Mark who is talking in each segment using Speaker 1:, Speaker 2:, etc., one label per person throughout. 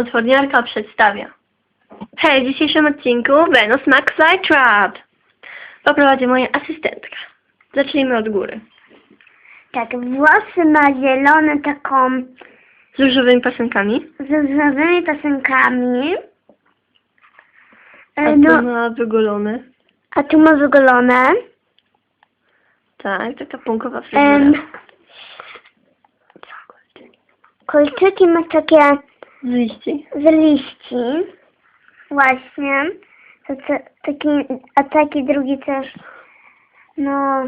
Speaker 1: Potworniarka przedstawia. Hej, w dzisiejszym odcinku Venus McFly Trap. Poprowadzi moja asystentka. Zacznijmy od góry.
Speaker 2: Tak, włosy ma zielone taką
Speaker 1: Z różowymi pasenkami.
Speaker 2: z różowymi pasenkami.
Speaker 1: A
Speaker 2: E,
Speaker 1: tu
Speaker 2: No,
Speaker 1: ma wygolone.
Speaker 2: a tu ma wygolone.
Speaker 1: Tak, taka punkowa fryzura.
Speaker 2: kolczyki ma takie
Speaker 1: Z liści.
Speaker 2: z liści. Właśnie. To, co, taki, a taki drugi też. No,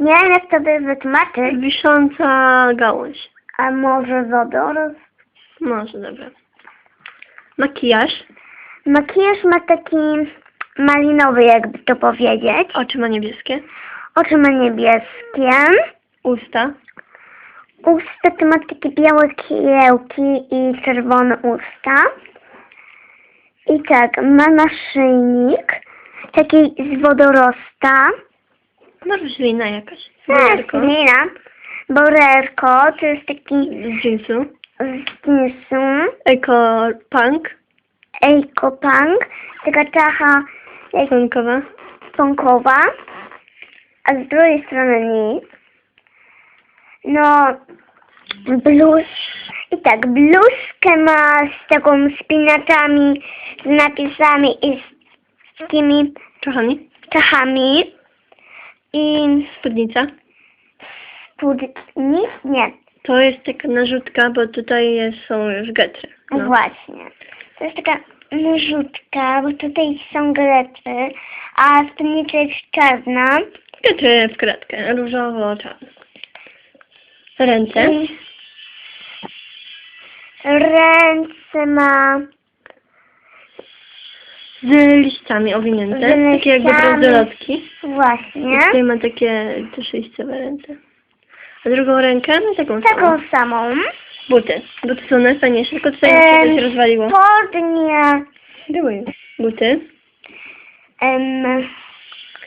Speaker 2: nie wiem jak to by wytłumaczyć.
Speaker 1: Wisząca gałąź.
Speaker 2: A może wodoros?
Speaker 1: Może, dobra. Makijaż.
Speaker 2: Makijaż ma taki malinowy, jakby to powiedzieć.
Speaker 1: Oczy ma niebieskie.
Speaker 2: Oczy ma niebieskie.
Speaker 1: Usta.
Speaker 2: Usta to ma takie białe kiełki i czerwone usta. I tak, ma naszyjnik, taki z wodorosta.
Speaker 1: No roślina jakaś.
Speaker 2: Tak,
Speaker 1: Borderko.
Speaker 2: Lina. Borerko, to jest taki
Speaker 1: Z jeansu.
Speaker 2: z jeansu.
Speaker 1: Eko punk.
Speaker 2: Ejkopunk, taka czacha
Speaker 1: Punkowa.
Speaker 2: punkowa, a z drugiej strony nic. No, bluz. I tak, bluzkę ma z taką spinaczami, z napisami i z takimi
Speaker 1: Czachami.
Speaker 2: czachami. I
Speaker 1: Spódnica.
Speaker 2: spódni? Nie,
Speaker 1: To jest taka narzutka, bo tutaj jest, są już getry. No.
Speaker 2: właśnie. To jest taka narzutka, bo tutaj są gretry, a spódnica jest czarna.
Speaker 1: Getry w kratkę, różowo-czarne. Ręce.
Speaker 2: I Ręce ma
Speaker 1: Z liśćami owinięte.
Speaker 2: Z
Speaker 1: Takie jakby bransolotki.
Speaker 2: właśnie
Speaker 1: Tutaj ma takie też liściowe ręce. A drugą rękę no taką
Speaker 2: taką
Speaker 1: samą.
Speaker 2: samą.
Speaker 1: Buty. Buty są najfajniejsze, tylko tutaj um, się rozwaliło.
Speaker 2: Spodnie,
Speaker 1: Były. Buty.
Speaker 2: em,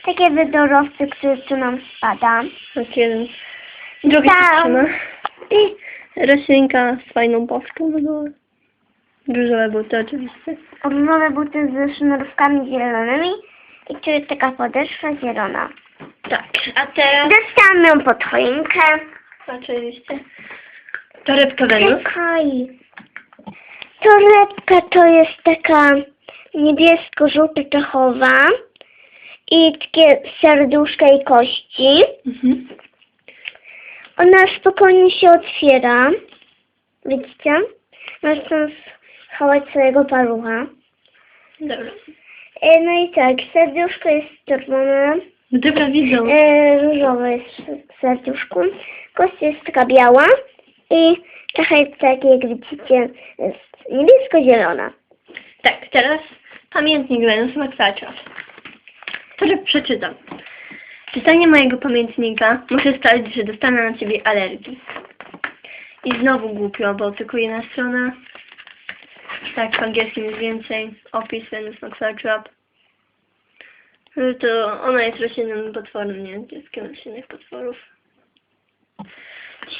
Speaker 2: takie wydorowce, które tu nam spada.
Speaker 1: Tak jeden. Drugi się
Speaker 2: Tam.
Speaker 1: trzyma. I roślinka z fajną paszką na dole. Różowe buty oczywiście.
Speaker 2: Różowe buty ze sznurówkami zielonymi i tu jest taka podeszwa zielona.
Speaker 1: Tak. A teraz
Speaker 2: Dostałam ją pod choinkę.
Speaker 1: oczywiście torebka Wenus.
Speaker 2: Czekaj. Torebka to jest taka niebiesko-żółto-czechowa i takie serduszka i kości.
Speaker 1: Mhm.
Speaker 2: Ona spokojnie się otwiera. Widzicie? Możesz tam schować swojego palucha.
Speaker 1: Dobra.
Speaker 2: E, No i tak, serduszko jest czerwone,
Speaker 1: No dobra, widzą.
Speaker 2: e, różowe jest w serduszku. Kość jest taka biała i trochę jest tak, jak widzicie, jest niebiesko-zielona.
Speaker 1: Tak, teraz pamiętnik Wenus Makwacza. Który przeczytam. Czytanie mojego pamiętnika może sprawić, że dostanę na ciebie alergii. I znowu głupio, bo tylko jedna strona. Tak, w angielskim jest więcej. Opis Venus Makwacza. To ona jest roślinnym potworem, nie? Dzieckiem roślinnych potworów.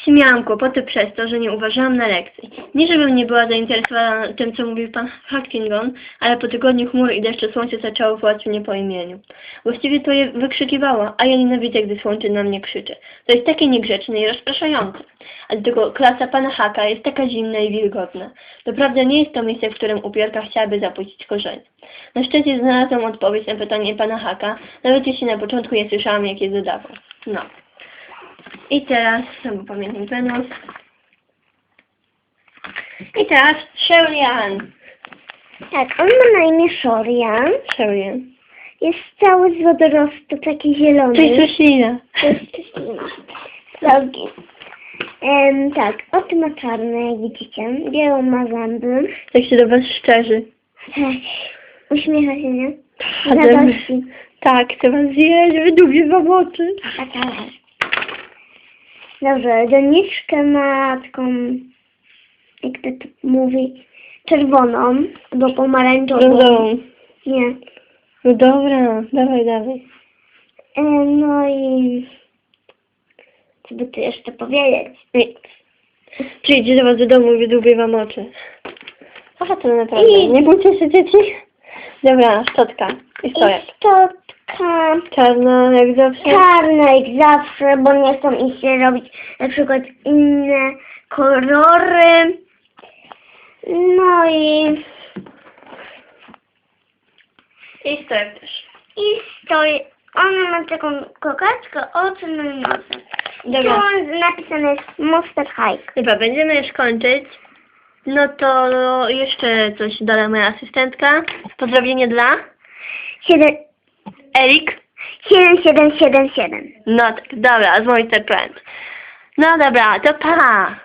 Speaker 1: Miałam kłopoty przez to, że nie uważałam na lekcji. Nie żebym nie była zainteresowana tym, co mówił pan Hackingon, ale po tygodniu chmur i deszczu słońce zaczęło wołać mnie po imieniu. Właściwie to je wykrzykiwało, a ja nienawidzę, gdy słońce na mnie krzyczy. To jest takie niegrzeczne i rozpraszające. A do tego klasa pana Haka jest taka zimna i wilgotna. Doprawdy nie jest to miejsce, w którym upiorka chciałaby zapuścić korzenie. Na szczęście znalazłam odpowiedź na pytanie pana Haka, nawet jeśli na początku nie słyszałam, jak je zadawał. No. I teraz, znowu pamiętnik Wenus. I teraz Sherian.
Speaker 2: Tak, on ma na imię Shorian.
Speaker 1: Sherian.
Speaker 2: Jest cały z wodorostu, taki zielony.
Speaker 1: To jest roślina.
Speaker 2: To jest roślina. Drogi. Em, tak, oczy ma czarne, jak widzicie. Białą ma zęby.
Speaker 1: Tak się do was szczerzy.
Speaker 2: Tak. Uśmiecha się, nie?
Speaker 1: To-. Tak, chcę was zjeść, wydłubię wam oczy.
Speaker 2: A tak. Dobrze, doniczkę ma taką, jak to tu mówi, czerwoną, albo pomarańczową.
Speaker 1: Rozumiem.
Speaker 2: Nie.
Speaker 1: No dobra, dawaj, dawaj.
Speaker 2: E, no i co by tu jeszcze powiedzieć?
Speaker 1: Nic. Przyjdzie do was do domu i wydłubię wam oczy. Aha, to naprawdę.
Speaker 2: I-
Speaker 1: Nie bójcie się dzieci. Dobra, szczotka. I stojak.
Speaker 2: I szczotka
Speaker 1: Czarna jak zawsze.
Speaker 2: czarna jak zawsze, bo nie chcą iść się robić na przykład inne kolory. No i,
Speaker 1: I stojak też.
Speaker 2: i stoi. Ona ma taką kokeczkę, oczy, no i nosem.
Speaker 1: Dobra.
Speaker 2: Tu napisane jest Monster Hike.
Speaker 1: Dobra, będziemy już kończyć. No to jeszcze coś doda moja asystentka. Pozdrowienie dla
Speaker 2: 7,
Speaker 1: Erik.
Speaker 2: 7777.
Speaker 1: No tak, dobra, z Monster Friend. No dobra, to pa!